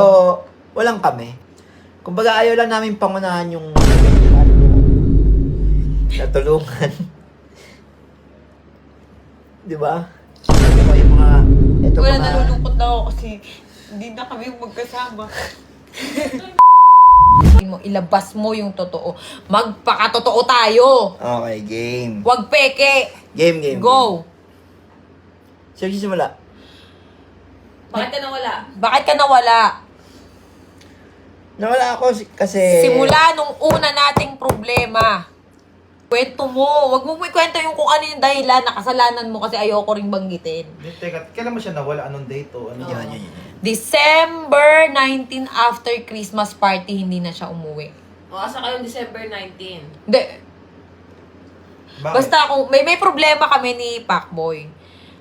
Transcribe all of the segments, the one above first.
So, walang kami. Kumbaga, ayaw lang namin pangunahan yung natulungan. Di ba? Ito pa yung mga... Ito Wala, mga... nalulungkot na ako kasi hindi na kami magkasama. mo, ilabas mo yung totoo. Magpakatotoo tayo. Okay, game. Huwag peke. Game, game. Go. Sino simula? Bakit ka nawala? Bakit ka nawala? Nawala ako si- kasi... Simula nung una nating problema. Kwento mo. Huwag mo kwento yung kung ano yung dahilan na kasalanan mo kasi ayoko ring banggitin. Hindi, Teka, kailan mo siya nawala? Anong date o ano? Yan, yan, yan. December 19 after Christmas party, hindi na siya umuwi. O, asa kayo December 19? Hindi, Bakit? Basta kung may may problema kami ni Pacboy.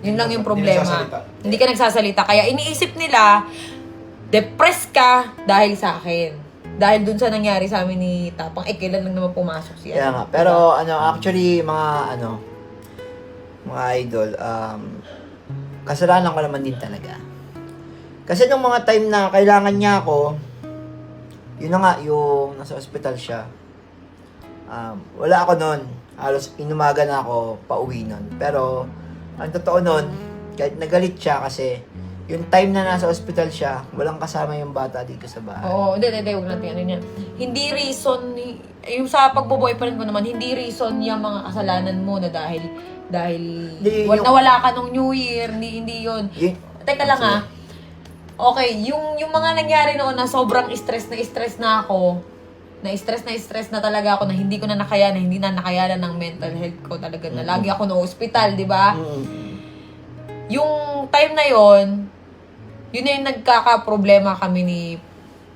Yun lang yung Hindi problema. nagsasalita. Hindi ka nagsasalita. Kaya iniisip nila, depressed ka dahil sa akin. Dahil dun sa nangyari sa amin ni Tapang, eh, kailan lang naman pumasok siya. Kaya nga. Pero, ano, actually, mga, ano, mga idol, um, kasalanan ko naman din talaga. Kasi nung mga time na kailangan niya ako, yun na nga, yung nasa ospital siya. Um, wala ako nun. Halos inumaga na ako pauwi nun. Pero, ang totoo nun, kahit nagalit siya kasi yung time na nasa ospital siya, walang kasama yung bata dito sa bahay. Oo, hindi, hindi, huwag natin ano yan. Hindi reason, ni- yung sa pagbo-boyfriend mo naman, hindi reason yung mga kasalanan mo na dahil, dahil, wal, yung- nawala ka nung New Year, hindi, hindi yun. Yun- Teka lang ah. Okay, yung, yung mga nangyari noon na sobrang stress na stress na ako, na stress na stress na talaga ako na hindi ko na nakayanan, hindi na nakayanan ng mental health ko talaga na lagi ako na hospital, di ba? Yung time na yon yun na yung nagkaka-problema kami ni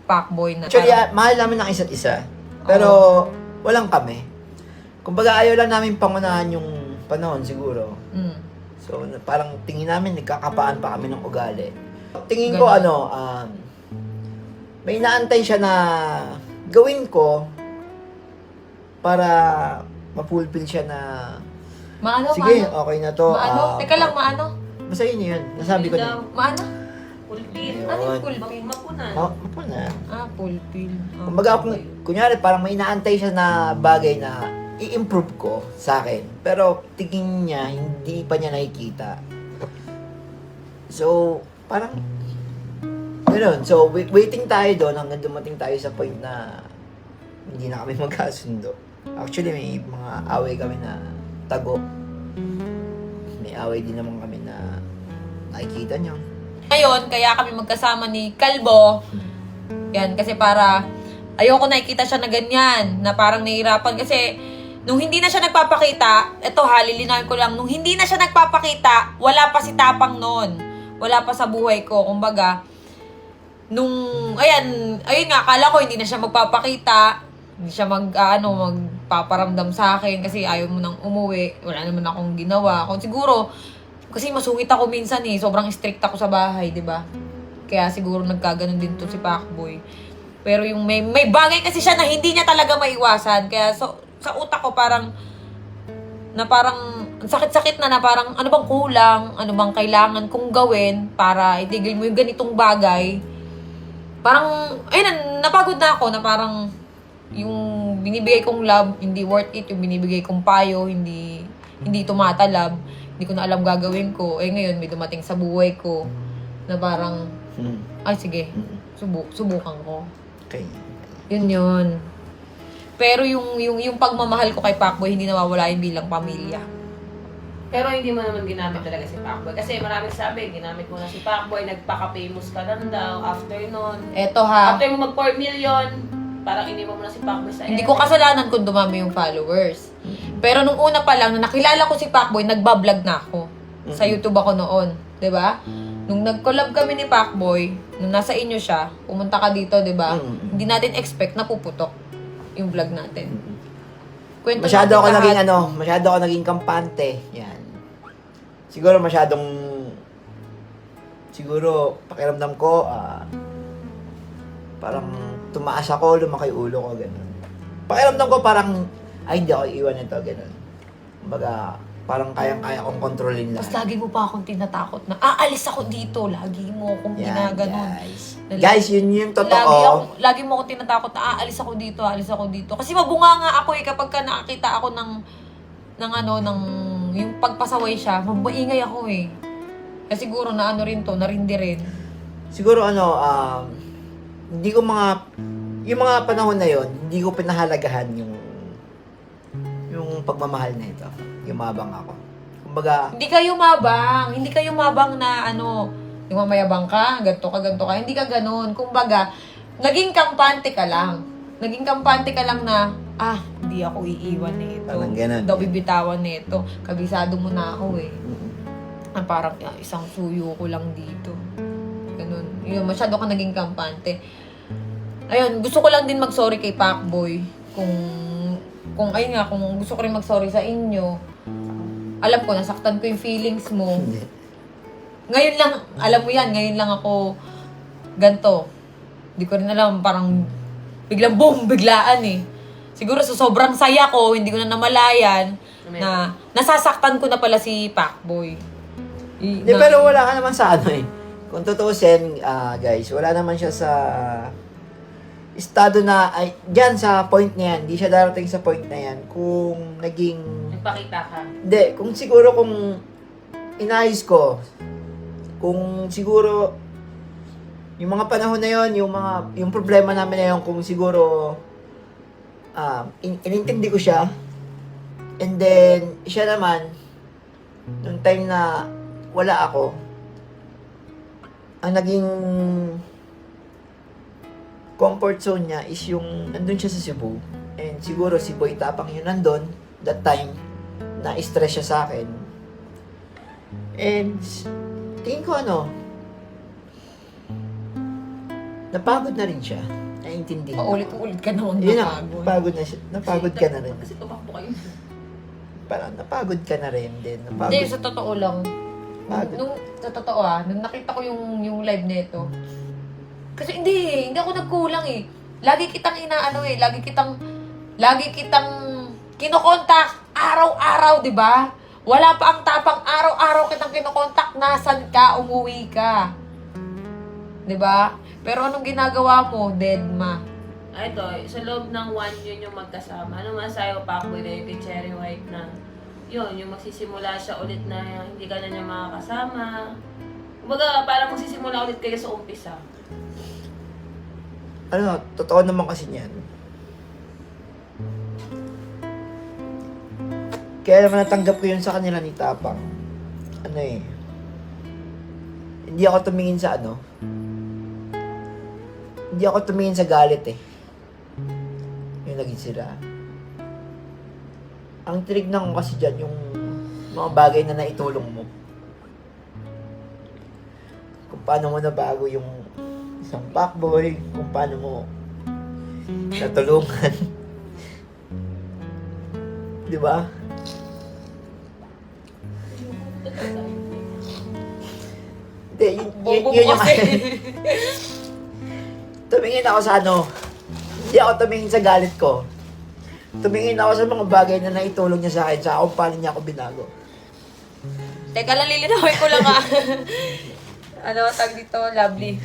Pacboy na Actually, ah, mahal namin ng isa't isa. Pero, walang kami. Kumbaga, ayaw lang namin pangunahan yung panahon siguro. Mm. So, na- parang tingin namin, nagkakapaan pa kami ng ugali. Tingin ko, Ganun. ano, um, may naantay siya na gawin ko para mapulpil siya na Maano, sige, maano? okay na to. Maano? ah, Teka lang, maano? Basta yun yun. Nasabi ko na. Maano? Pulpil. Ano yung pulpil? Mapunan. Oh, na. Ah, pulpil. Ah. Kumbaga, kung, kunyari, parang may inaantay siya na bagay na i-improve ko sa akin. Pero tingin niya, hindi pa niya nakikita. So, parang, ganoon. So, wait- waiting tayo doon hanggang dumating tayo sa point na hindi na kami magkasundo. Actually, may mga away kami na tago. May away din naman kami na nakikita niyo. Ngayon, kaya kami magkasama ni Kalbo. Yan, kasi para ayoko nakikita siya na ganyan, na parang nahihirapan. Kasi nung hindi na siya nagpapakita, eto ha, lilinawin ko lang, nung hindi na siya nagpapakita, wala pa si Tapang noon. Wala pa sa buhay ko. Kumbaga, nung, ayan, ayun nga, akala ko hindi na siya magpapakita. Hindi siya mag, ah, ano, magpaparamdam sa akin kasi ayaw mo nang umuwi. Wala naman akong ginawa. Kung siguro, kasi masungit ako minsan eh. Sobrang strict ako sa bahay, di ba? Kaya siguro nagkaganon din to si Pacboy. Pero yung may, may bagay kasi siya na hindi niya talaga maiwasan. Kaya so, sa utak ko parang na parang ang sakit-sakit na na parang ano bang kulang, ano bang kailangan kong gawin para itigil mo yung ganitong bagay. Parang, ayun, na- napagod na ako na parang yung binibigay kong love, hindi worth it. Yung binibigay kong payo, hindi hindi tumatalab. Hindi ko na alam gagawin ko. Eh ngayon, may dumating sa buhay ko na parang, Hmm. ay sige, subu subukan ko. Okay. Yun yun. Pero yung, yung, yung pagmamahal ko kay Pacboy, hindi nawawala yun bilang pamilya. Pero hindi mo naman ginamit talaga si Pacboy. Kasi maraming sabi, ginamit mo na si Pacboy, nagpaka-famous ka lang daw after nun. Eto ha, After mo mag 4 million, parang iniwan mo na si Pacboy sa hindi ko kasalanan kung dumami yung followers. Pero nung una pa lang, na nakilala ko si Pacboy, nagbablog na ako. Sa YouTube ako noon. 'di ba? Nung nag-collab kami ni Pacboy, nung nasa inyo siya, pumunta ka dito, di ba? Mm. Hindi natin expect na puputok yung vlog natin. Kwento Masyado natin ako lahat. naging ano, masyado ako naging kampante. Yan. Siguro masyadong siguro pakiramdam ko ah, parang tumaas ako, lumaki ulo ko ganun. Pakiramdam ko parang ay hindi ako iiwan nito ganun. Kumbaga parang kayang-kaya kong kontrolin Tapos lahat. lagi mo pa akong tinatakot na, aalis ako dito. Lagi mo akong Yan, ginaganon. guys. Na- Guys, yun yung Lagi, totoo. ako, lagi mo ako tinatakot na aalis ako dito, aalis ako dito. Kasi mabunga nga ako eh kapag ka nakakita ako ng ng ano, ng yung pagpasaway siya, mabaingay ako eh. Kaya siguro na ano rin to, narindi rin. Siguro ano, um, hindi ko mga, yung mga panahon na yon hindi ko pinahalagahan yung, yung pagmamahal na ito. Yung mabang ako. Kumbaga, Hindi kayo mabang, hindi kayo mabang na ano, yung mamayabang ka, ganto ka, ganto ka. Hindi ka ganun. Kumbaga, naging kampante ka lang. Naging kampante ka lang na, ah, hindi ako iiwan nito. Parang ganun. Daw bibitawan nito. Kabisado mo na ako eh. Ah, parang ah, isang suyo ko lang dito. Ganun. Yun, masyado ka naging kampante. Ayun, gusto ko lang din mag-sorry kay Pacboy. Kung, kung ayun nga, kung gusto ko rin mag-sorry sa inyo. Alam ko, nasaktan ko yung feelings mo. Ngayon lang, alam mo yan, ngayon lang ako ganto. Hindi ko rin alam, parang biglang boom, biglaan eh. Siguro sa sobrang saya ko, hindi ko na namalayan na nasasaktan ko na pala si Pacboy. I- Hindi, na- pero wala ka naman sa ano eh. Kung tutuusin, ah, guys, wala naman siya sa estado na, ay, dyan sa point na yan, hindi siya darating sa point na yan kung naging Nagpakita ka. Hindi, kung siguro kung inayos ko, kung siguro yung mga panahon na yon, yung mga yung problema namin na yon, kung siguro um, in, inintindi ko siya, and then siya naman nung time na wala ako, ang naging comfort zone niya is yung nandun siya sa Cebu. And siguro si Boy Tapang yun nandun, that time, na-stress siya sa akin. And, tingin ko ano, napagod na rin siya. Naiintindi. Paulit-ulit ka naman Yun na, napagod. napagod na siya. Napagod ka na rin. Kasi tumakbo kayo. Parang napagod ka na rin din. Napagod. Hindi, sa totoo lang. Pagod. Nung, sa totoo ah, nung nakita ko yung, yung live nito, kasi hindi, hindi ako nagkulang eh. Lagi kitang inaano eh, lagi kitang, lagi kitang kinokontak araw-araw, di ba? Wala pa ang tapang araw-araw kitang kinokontak, nasan ka, umuwi ka. Di ba? Pero anong ginagawa mo, dead ma? Ah, ito, sa loob ng one yun yung magkasama. Ano masayo pa ako na yung kay Cherry White na yun, yung magsisimula siya ulit na hindi ka na niya makakasama. Kumbaga, parang magsisimula ulit kayo sa umpisa. ano, totoo naman kasi niyan. Kaya naman natanggap ko yun sa kanila ni Tapang. Ano eh. Hindi ako tumingin sa ano. Hindi ako tumingin sa galit eh. Yung naging sila. Ang tinignan ko kasi dyan yung mga bagay na naitulong mo. Kung paano mo nabago yung isang backboy, kung paano mo natulungan. Di ba? Hindi, yun, yun, yun mo yung. tumingin ako sa ano, hindi ako tumingin sa galit ko. Tumingin ako sa mga bagay na naitulong niya sa akin, sa kung paano niya ako binago. Teka lang, lilinawin ko lang ah. ano, tag dito, lovely.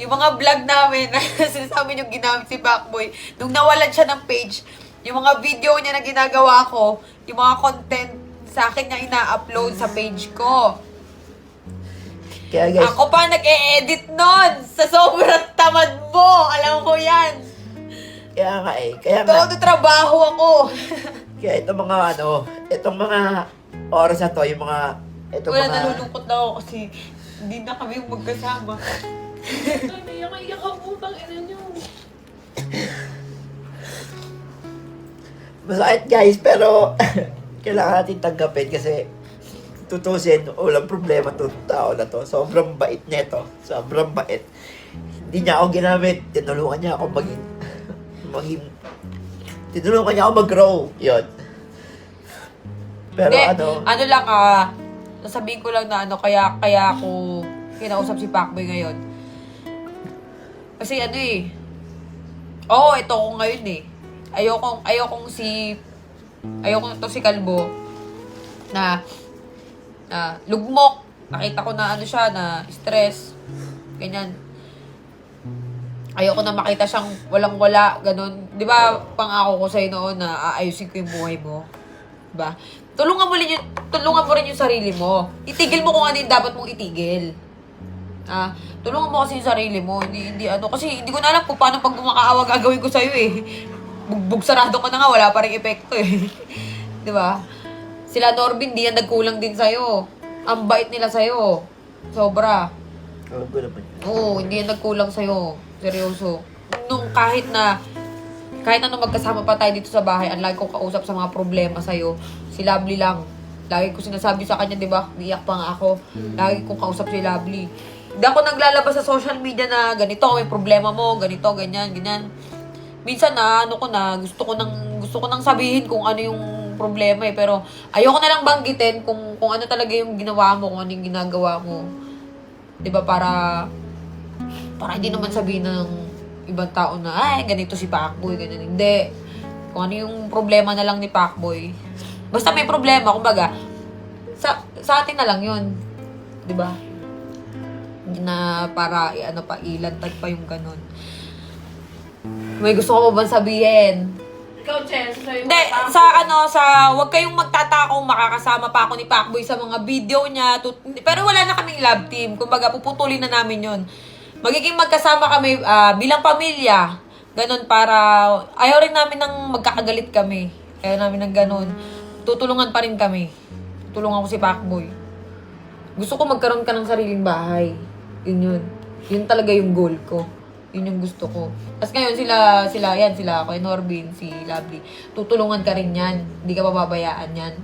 yung mga vlog namin, sinasabi yung ginamit si Backboy, nung nawalan siya ng page, yung mga video niya na ginagawa ko, yung mga content sa akin niya ina-upload sa page ko. Kaya guys, Ako pa nag-e-edit nun sa sobrang tamad mo. Alam ko yan. kaya nga eh, kaya nga, Todo trabaho ako. kaya itong mga ano, itong mga oras na to, yung mga, itong Wala, mga, nalulungkot na ako kasi hindi na kami magkasama. Ay, iyak iyak ako, bang ina niyo. masakit guys, pero kailangan natin tanggapin kasi tutusin, walang problema to tao na to. Sobrang bait niya ito. Sobrang bait. Hindi niya ako ginamit. Tinulungan niya ako maging, maging, tinulungan niya ako mag-grow. Yun. Pero Hindi, ano, ano lang ah, nasabihin ko lang na ano, kaya, kaya ako kinausap si Pacboy ngayon. Kasi ano eh, oo, ito ko ngayon eh. Ayokong, ayokong si, ayokong to si Kalbo, na, na lugmok. Nakita ko na ano siya, na stress. Ganyan. Ayoko na makita siyang walang-wala, ganun. Di ba, pangako ko sa'yo noon na aayusin ko yung buhay mo. Diba? Tulungan mo rin yung, tulungan mo rin yung sarili mo. Itigil mo kung ano yung dapat mong itigil. Ah, tulungan mo kasi yung sarili mo. Hindi, hindi ano, kasi hindi ko na alam kung paano pag gumakaawa gagawin ko sa'yo eh. Bugbog ko na nga, wala pa rin epekto eh. Di ba? Sila Norbin, di yan nagkulang din sa'yo. Ang bait nila sa'yo. Sobra. oh, ko naman. Oo, hindi yan nagkulang sa'yo. Seryoso. Nung kahit na, kahit ano magkasama pa tayo dito sa bahay, ang lagi kong kausap sa mga problema sa'yo, si Lovely lang. Lagi ko sinasabi sa kanya, di ba? Niyak pa nga ako. Lagi kong kausap si Lovely. Hindi ako naglalabas sa social media na ganito, may problema mo, ganito, ganyan, ganyan. Minsan na, ano ko na, gusto ko nang, gusto ko nang sabihin kung ano yung problema eh. Pero ayoko na lang banggitin kung, kung ano talaga yung ginawa mo, kung ano yung ginagawa mo. Ba, para, para hindi naman sabihin ng ibang tao na, ay, ganito si Pacboy, ganyan. Hindi. Kung ano yung problema na lang ni Pacboy. Basta may problema, kumbaga, sa, sa atin na lang yun. Ba? Hindi na para, eh, ano pa, ilantad pa yung ganun. May gusto ko ba bang sabihin? Ikaw, sasabihin mo Hindi, ako. sa ano, sa, wag kayong magtataka kung makakasama pa ako ni Pacboy sa mga video niya. Tut- pero wala na kaming love team. Kumbaga, puputulin na namin yon Magiging magkasama kami ah, bilang pamilya. Ganon para, ayaw rin namin ng magkakagalit kami. Ayaw namin ng ganon. Tutulungan pa rin kami. Tutulungan ko si Pacboy. Gusto ko magkaroon ka ng sariling bahay. Yun yun. Yun talaga yung goal ko. Yun yung gusto ko. Tapos ngayon sila, sila, yan, sila, Kuya Norbin, si Lovely. Tutulungan ka rin yan. Hindi ka pababayaan yan.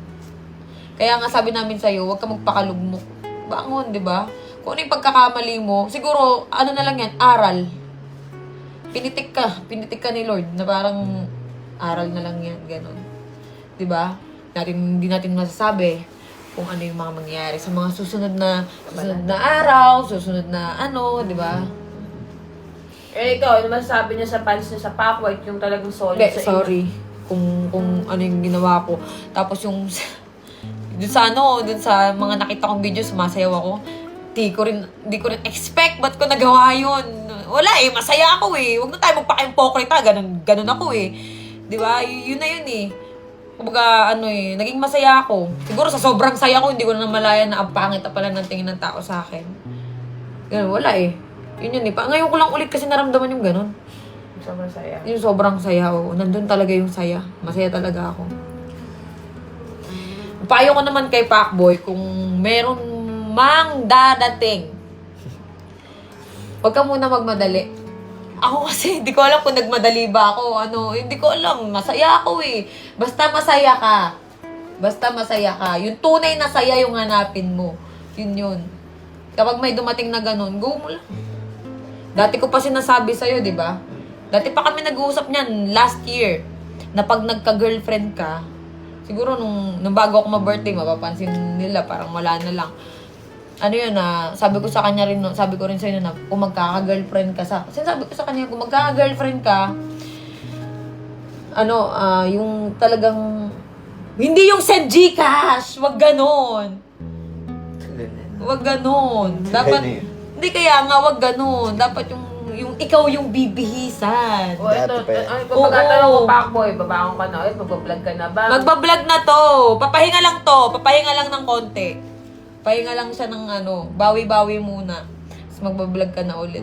Kaya nga sabi namin sa'yo, huwag ka magpakalugmok. Bangon, di ba? Kung ano yung pagkakamali mo, siguro, ano na lang yan, aral. Pinitik ka. Pinitik ka ni Lord na parang aral na lang yan, ganun. Di ba? Natin, hindi natin masasabi kung ano yung mga mangyayari sa mga susunod na susunod na araw, susunod na ano, di ba? Eh, ikaw, ano masasabi niya sa fans niya sa Pacboy, yung talagang solid Hindi, sa sorry. Kung, kung ano yung ginawa ko. Tapos yung, dun sa ano, dun sa mga nakita kong video, sumasayaw ako. Di ko rin, di ko rin expect, ba't ko nagawa yun? Wala eh, masaya ako eh. Huwag na tayo magpaka-impokrita, ganun, ganun ako eh. Di ba? Y- yun na yun eh. Kumbaga, ano eh, naging masaya ako. Siguro sa sobrang saya ko, hindi ko na malaya na ang pangit na pala ng tingin ng tao sa akin. Ganun, wala eh. Yun yun eh. Pa, ngayon ko lang ulit kasi naramdaman yung ganun. Sobrang saya. Yung sobrang saya, oo. Nandun talaga yung saya. Masaya talaga ako. Payo ko naman kay Pacboy, kung meron mang dadating, huwag ka muna magmadali. Ako kasi, hindi ko alam kung nagmadali ba ako. Ano, hindi ko alam. Masaya ako eh. Basta masaya ka. Basta masaya ka. Yung tunay na saya yung hanapin mo. Yun yun. Kapag may dumating na ganun, go mo lang. Dati ko pa sinasabi sa'yo, di ba? Dati pa kami nag-uusap niyan last year na pag nagka-girlfriend ka, siguro nung, nung bago ako ma-birthday, mapapansin nila parang wala na lang. Ano yun na, sabi ko sa kanya rin, sabi ko rin sa'yo na kung magkaka-girlfriend ka sa, sinasabi ko sa kanya, kung magkaka-girlfriend ka, ano, ah, yung talagang, hindi yung send Gcash, wag ganon. Wag ganon. Dapat. Hindi kaya nga wag ganon. Dapat yung, yung ikaw yung bibihisan. O, ito, Dati pa yan. ay, pagkakatanong ko, Oo. Pacboy, babangon ka na ulit, magbablog ka na ba? Magbablog na to. Papahinga lang to. Papahinga lang ng konti. Pahinga lang siya ng ano, bawi-bawi muna. Tapos magbablog ka na ulit.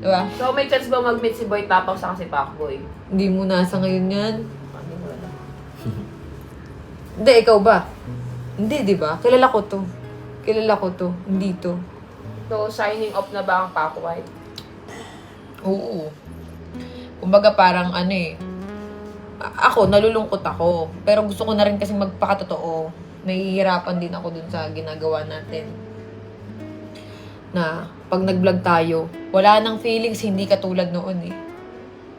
Diba? So, may chance ba mag-meet si Boy Tapang sa si Pacboy? Hindi mo nasa ngayon yan. Ano mo na? Hindi, ikaw ba? Hindi, di ba? Kilala ko to. Kilala ko to. Hindi to. So, signing off na ba ang Pacboy? Oo. Kumbaga parang ano eh. Ako, nalulungkot ako. Pero gusto ko na rin kasi magpakatotoo. nahihirapan din ako dun sa ginagawa natin. Na pag nag-vlog tayo, wala nang feelings, hindi katulad noon eh.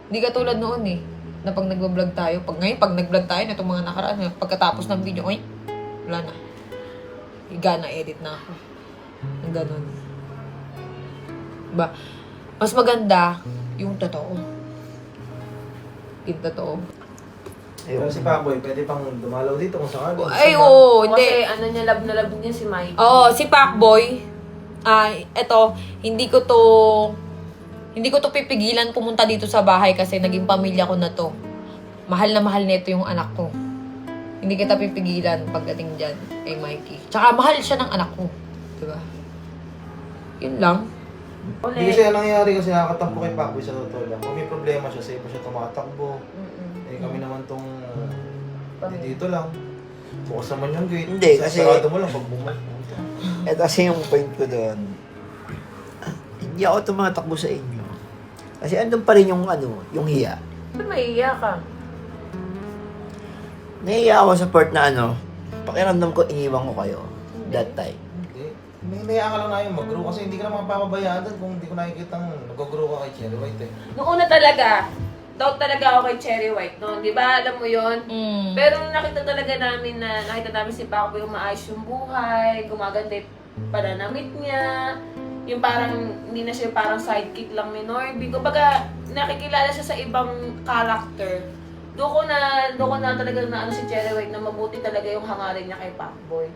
Hindi katulad noon eh. Na pag nag-vlog tayo, pag ngayon, pag nag-vlog tayo, na itong mga nakaraan, eh, pagkatapos ng video, ay, wala na. Higa na, edit na ako. Ang ganun. Diba? Mas maganda yung totoo. Yung totoo. Pero si Paboy, pwede pang dumalaw dito kung sakali. Ay, oo, hindi. Kasi ano niya, love na love niya si Mike. Oo, si Pacboy, ah, eto, hindi ko to, hindi ko to pipigilan pumunta dito sa bahay kasi naging pamilya ko na to. Mahal na mahal nito yung anak ko. Hindi kita pipigilan pagdating dyan kay Mikey. Tsaka mahal siya ng anak ko. Diba? Yun lang. Hindi kasi yan nangyari kasi nakakatampo kay Paboy sa totoo lang. Kung may problema siya, sa iba siya tumatakbo. Eh kami naman tong hindi dito lang. Bukas naman yung gate. Hindi, kasi- Sarado mo lang pag bumalik. Ito kasi yung point ko doon. Hindi ako tumatakbo sa inyo. Kasi andun pa rin yung ano, yung hiya. Ba't maiiyak ka? Nahiya ako sa part na ano, pakiramdam ko iniwan ko kayo that time. Naiya ka lang na yung mag-grow kasi hindi ka naman papabayaan doon kung hindi ko nakikita nag-grow ka kay Cherry White eh. Noong una talaga, doubt talaga ako kay Cherry White noon. Di ba? Alam mo yon Mm. Pero nung nakita talaga namin na nakita namin si Paco yung maayos yung buhay, gumaganda yung pananamit niya, yung parang hindi na siya parang sidekick lang ni Norby. Kumbaga, nakikilala siya sa ibang character. Doon ko na, doon ko na talaga na ano si Cherry White na mabuti talaga yung hangarin niya kay Pacboy.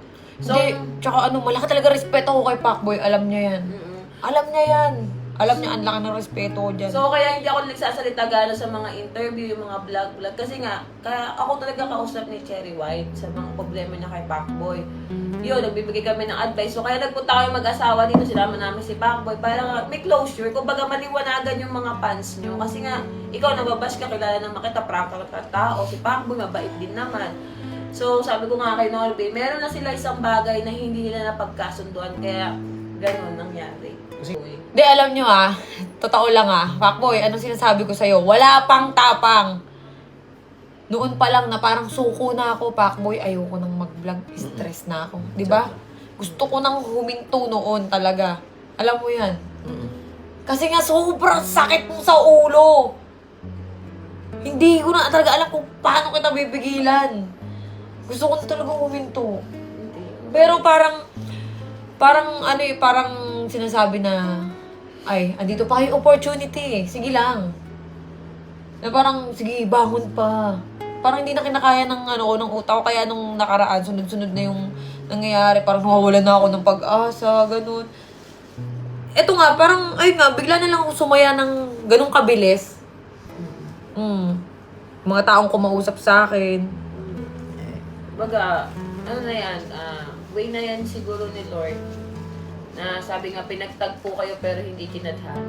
So, Hindi, tsaka ano, malaki talaga respeto ko kay Pacboy. Alam niya yan. mm-mm. Alam niya yan. Alam niya, ang laki ng respeto ko dyan. So, kaya hindi ako nagsasalita gano'n sa mga interview, yung mga vlog-vlog. Kasi nga, kaya ako talaga kausap ni Cherry White sa mga problema niya kay Pacboy. Yun, nagbibigay kami ng advice. So, kaya nagpunta kami mag-asawa dito, sinama namin si Pacboy para nga may closure. Kung baga maliwanagan yung mga fans nyo. Kasi nga, ikaw nababash ka, kilala naman kita, prangka ka tao. Si Pacboy, mabait din naman. So, sabi ko nga kay Norby, meron na sila isang bagay na hindi nila napagkasunduan. Kaya, ganun nangyari. Kasi Hindi, alam nyo ah, totoo lang ah, Pacboy, anong sinasabi ko sa'yo? Wala pang tapang. Noon pa lang na parang suko na ako, Pacboy, ayoko nang mag-vlog, stress na ako. Di ba? Gusto ko nang huminto noon talaga. Alam mo yan. Kasi nga sobrang sakit mo sa ulo. Hindi ko na talaga alam kung paano kita bibigilan. Gusto ko na talaga huminto. Pero parang, parang ano eh, parang sinasabi na, ay, andito pa yung opportunity eh. Sige lang. Na parang, sige, bangon pa. Parang hindi na kinakaya ng ano ko, ng utak ko. Kaya nung nakaraan, sunod-sunod na yung nangyayari. Parang nawawala na ako ng pag-asa, ganun. Eto nga, parang, ay nga, bigla na lang ako sumaya ng ganun kabilis. Mm. Mga taong kumausap sa akin. Baga, ano na yan, ah, way na yan siguro ni Lord na sabi nga pinagtagpo kayo pero hindi kinadhana.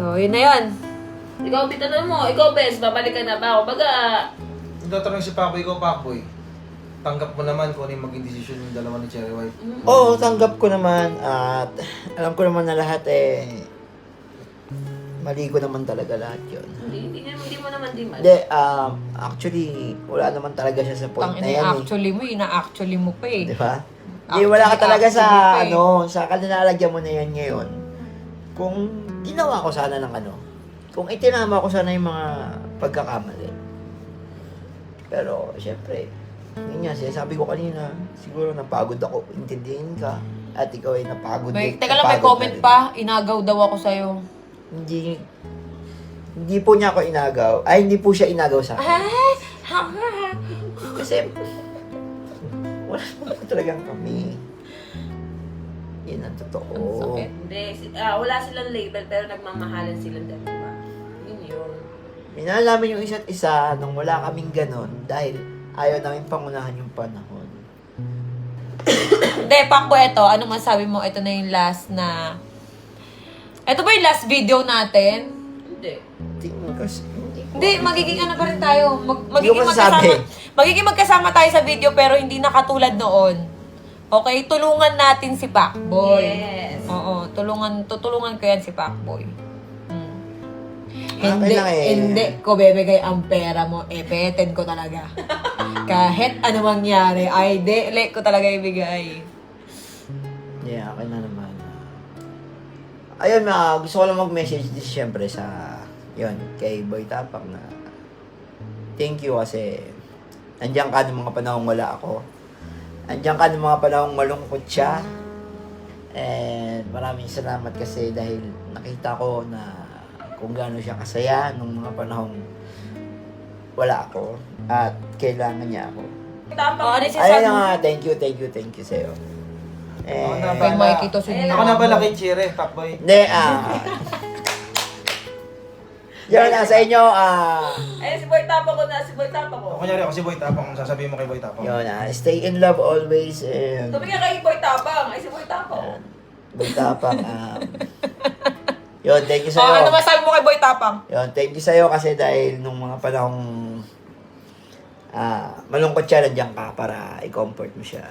So, yun na yun. Ikaw, bitanong mo, ikaw, Bes, babalik ka na ba ako? Baga, tatanong si Paboy ko, Paboy, tanggap mo naman kung ano yung maging desisyon yung dalawa ni Cherry White. Oo, tanggap ko naman at alam ko naman na lahat eh mali ko naman talaga lahat yun. hindi, hindi, hindi mo naman di man. Hindi, um, actually, wala naman talaga siya sa point Tang na ina, yan eh. actually mo, ina-actually mo pa eh. Di ba? Hindi, wala ka Actually, talaga sa, actually pa eh. ano, sa kalinalagyan mo na yan ngayon. Kung ginawa ko sana ng ano, kung itinama ko sana yung mga pagkakamali. Pero, syempre, yun nga, sinasabi ko kanina, siguro napagod ako, intindihin ka, at ikaw ay napagod May, teka lang, may comment pa. Inagaw daw ako sa'yo. Hindi, hindi po niya ako inagaw. Ay, hindi po siya inagaw sa akin. Kasi, wala naman talagang kami. Yan ang totoo. Ang sakit. Hindi, si- ah, wala silang label pero nagmamahalan silang dalawa. Yun yun. Minalaman yung isa't isa nung wala kaming ganon dahil ayaw namin pangunahan yung panahon. Hindi, Pakbo, eto. Ano masabi mo? Ito na yung last na... Ito ba yung last video natin? Hindi. Tingin ko, s- hindi ko. Hindi, magiging ano pa rin tayo. Mag, magiging ko masasabi. magkasama. Magiging magkasama tayo sa video pero hindi na katulad noon. Okay, tulungan natin si Pacboy. Yes. Oo, tulungan, tutulungan ko yan si Pacboy. Hmm. Hindi, lang eh. hindi ko bebigay ang pera mo. Eh, peten ko talaga. Kahit ano mangyari, ay, dele ko talaga ibigay. Yeah, akin na naman. Ayun, mga gusto ko lang mag-message din siyempre sa, yun, kay Boy Tapak na thank you kasi nandiyan ka ng mga panahong wala ako. Nandiyan ka ng mga panahong malungkot siya. And maraming salamat kasi dahil nakita ko na kung gaano siya kasaya nung mga panahong wala ako at kailangan niya ako. Tapang. Oh, ano Ayun na nga, thank you, thank you, thank you sa'yo. Eh, Ako na Kay Wala. Mikey to. Ako na pala kay Chire, Pakboy. Hindi, ah. Yun na sa inyo, ah. Eh, si Boy Tapang ko na, si Boy Tapang ko. Kunyari ako si Boy Tapang, kung sasabihin mo kay Boy Tapang. Yun na, stay in love always. And, Tumingin kay Boy Tapang. Ay, si Boy Tapang. Magtapang, ah. Yun, thank you Oh, ano sa'yo. masabi mo kay Boy Tapang? Yun, thank you sa'yo kasi dahil nung mga panahong ah, malungkot siya, nandiyan ka para i-comfort mo siya.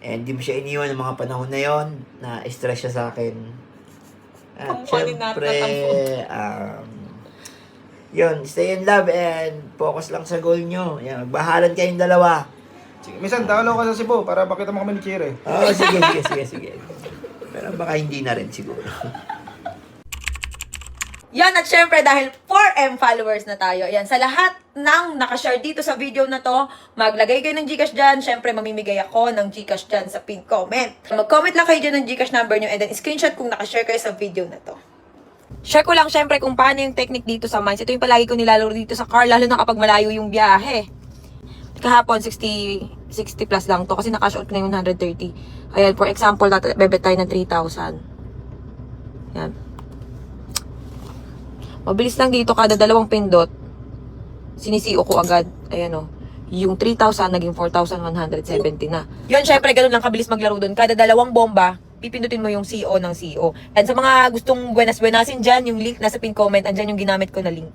And di mo siya iniwan ng mga panahon na yon na stress siya sa akin. At Ang funny na syempre, tatampo. um, yun, stay in love and focus lang sa goal nyo. Yan, magbahalan kayong dalawa. Sige, minsan, talo ka sa Cebu para pakita mo kami ni Chire. Oo, sige, sige, sige, sige. Pero baka hindi na rin siguro. Yan, at syempre dahil 4M followers na tayo. Yan, sa lahat ng nakashare dito sa video na to, maglagay kayo ng Gcash dyan. Syempre, mamimigay ako ng Gcash dyan sa pin comment. Mag-comment lang kayo dyan ng Gcash number nyo and then screenshot kung nakashare kayo sa video na to. Share ko lang syempre kung paano yung technique dito sa mines. Ito yung palagi ko nilalaro dito sa car, lalo na kapag malayo yung biyahe. Kahapon, 60, 60 plus lang to kasi nakash out na yung 130. Ayan, for example, bebet tayo ng 3,000. Yan. Mabilis lang dito, kada dalawang pindot, sinisio ko agad. Ayan o. Yung 3,000 naging 4,170 na. Yun, syempre, ganun lang kabilis maglaro doon. Kada dalawang bomba, pipindutin mo yung CO ng CO. And sa mga gustong buenas-buenasin dyan, yung link nasa pin comment, andyan yung ginamit ko na link.